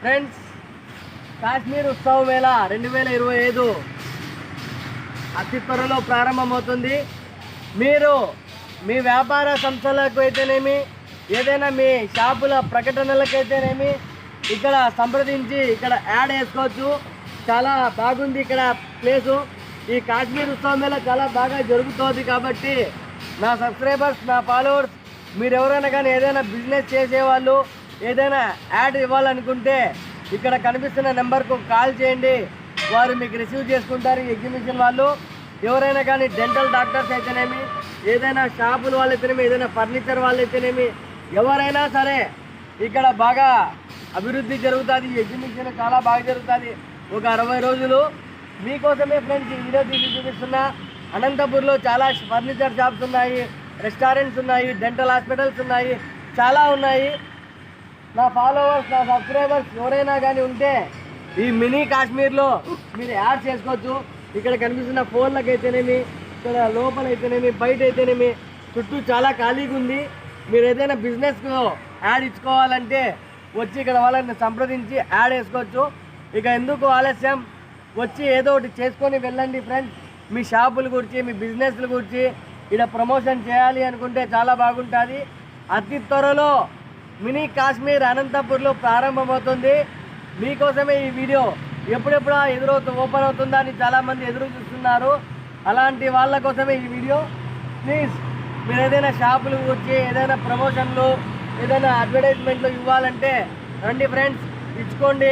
Friends Kashmir ఉత్సవం వేళ రెండు వేల ఇరవై ఐదు అతి త్వరలో ప్రారంభమవుతుంది. మీరు మీ వ్యాపార సంస్థలకు అయితేనేమి ఏదైనా మీ షాపుల ప్రకటనలకైతేనేమి ఇక్కడ సంప్రదించి ఇక్కడ యాడ్ వేసుకోవచ్చు చాలా బాగుంది ఇక్కడ ప్లేసు. ఈ కాశ్మీర్ ఉత్సవం వేళ చాలా బాగా జరుగుతుంది కాబట్టి నా సబ్స్క్రైబర్స్ నా ఫాలోవర్స్ మీరు ఎవరైనా కానీ ఏదైనా బిజినెస్ చేసేవాళ్ళు ఏదైనా యాడ్ ఇవ్వాలనుకుంటే ఇక్కడ కనిపిస్తున్న నెంబర్కు కాల్ చేయండి. వారు మీకు రిసీవ్ చేసుకుంటారు ఈ ఎగ్జిబిషన్ వాళ్ళు. ఎవరైనా కానీ డెంటల్ డాక్టర్స్ అయితేనేమి ఏదైనా షాపుల వాళ్ళు అయితేనేమి ఏదైనా ఫర్నిచర్ వాళ్ళు అయితేనేమి ఎవరైనా సరే ఇక్కడ బాగా అభివృద్ధి జరుగుతుంది. ఎగ్జిబిషన్ చాలా బాగా జరుగుతుంది. ఒక అరవై రోజులు మీకోసమే ఫ్రెండ్స్ ఈ వీడియో తీసి చూపిస్తున్నా. అనంతపూర్లో చాలా ఫర్నిచర్ షాప్స్ ఉన్నాయి రెస్టారెంట్స్ ఉన్నాయి డెంటల్ హాస్పిటల్స్ ఉన్నాయి చాలా ఉన్నాయి. నా ఫాలోవర్స్ నా సబ్స్క్రైబర్స్ ఎవరైనా కానీ ఉంటే ఈ మినీ కాశ్మీర్లో మీరు యాడ్ చేసుకోవచ్చు. ఇక్కడ కనిపిస్తున్న ఫోన్లకు అయితేనేమి ఇక్కడ లోపల అయితేనేమి బయట అయితేనేమి చుట్టూ చాలా ఖాళీగా ఉంది. మీరు ఏదైనా బిజినెస్కు యాడ్ ఇచ్చుకోవాలంటే వచ్చి ఇక్కడ వాళ్ళని సంప్రదించి యాడ్ వేసుకోవచ్చు ఇక ఎందుకు ఆలస్యం? వచ్చి ఏదో ఒకటి చేసుకొని వెళ్ళండి ఫ్రెండ్స్ మీ షాపుల గురించి మీ బిజినెస్ల గురించి. ఇక్కడ ప్రమోషన్ చేయాలి అనుకుంటే చాలా బాగుంటుంది. అతి త్వరలో మినీ కాశ్మీర్ అనంతపూర్లో ప్రారంభమవుతుంది. మీకోసమే ఈ వీడియో ఎప్పుడెప్పుడు ఎదురవుతూ ఓపెన్ అవుతుందా అని చాలామంది ఎదురు చూస్తున్నారు. అలాంటి వాళ్ళ కోసమే ఈ వీడియో. ప్లీజ్ మీరు ఏదైనా షాపులు గురించి ఏదైనా ప్రమోషన్లు ఏదైనా అడ్వర్టైజ్మెంట్లు ఇవ్వాలంటే రండి ఫ్రెండ్స్ ఇచ్చుకోండి.